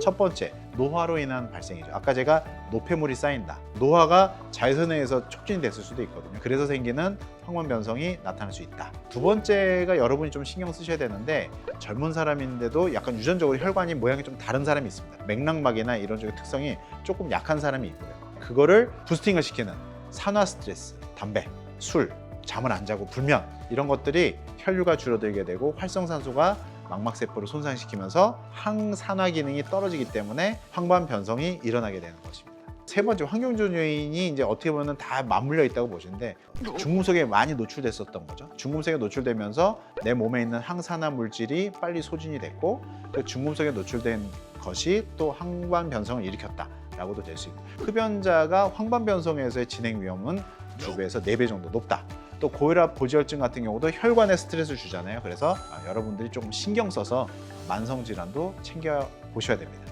첫 번째, 노화로 인한 발생이죠. 아까 제가 노폐물이 쌓인다. 노화가 자외선에 의해서 촉진이 됐을 수도 있거든요. 그래서 생기는 황반 변성이 나타날 수 있다. 두 번째가 여러분이 좀 신경 쓰셔야 되는데 젊은 사람인데도 약간 유전적으로 혈관이 모양이 좀 다른 사람이 있습니다. 맥락막이나 이런 쪽의 특성이 조금 약한 사람이 있고요. 그거를 부스팅을 시키는 산화 스트레스, 담배, 술, 잠을 안 자고 불면 이런 것들이 혈류가 줄어들게 되고 활성산소가 망막세포를 손상시키면서 항산화 기능이 떨어지기 때문에 황반 변성이 일어나게 되는 것입니다. 세 번째 환경적 요인이 이제 어떻게 보면 다 맞물려 있다고 보시는데 중금속에 많이 노출됐었던 거죠. 중금속에 노출되면서 내 몸에 있는 항산화 물질이 빨리 소진이 됐고 그 중금속에 노출된 것이 또 황반 변성을 일으켰다라고도 될 수 있고 흡연자가 황반 변성에서의 진행 위험은 두 배에서 네 배 정도 높다. 또 고혈압, 고지혈증 같은 경우도 혈관에 스트레스를 주잖아요. 그래서 아, 여러분들이 조금 신경 써서 만성 질환도 챙겨 보셔야 됩니다.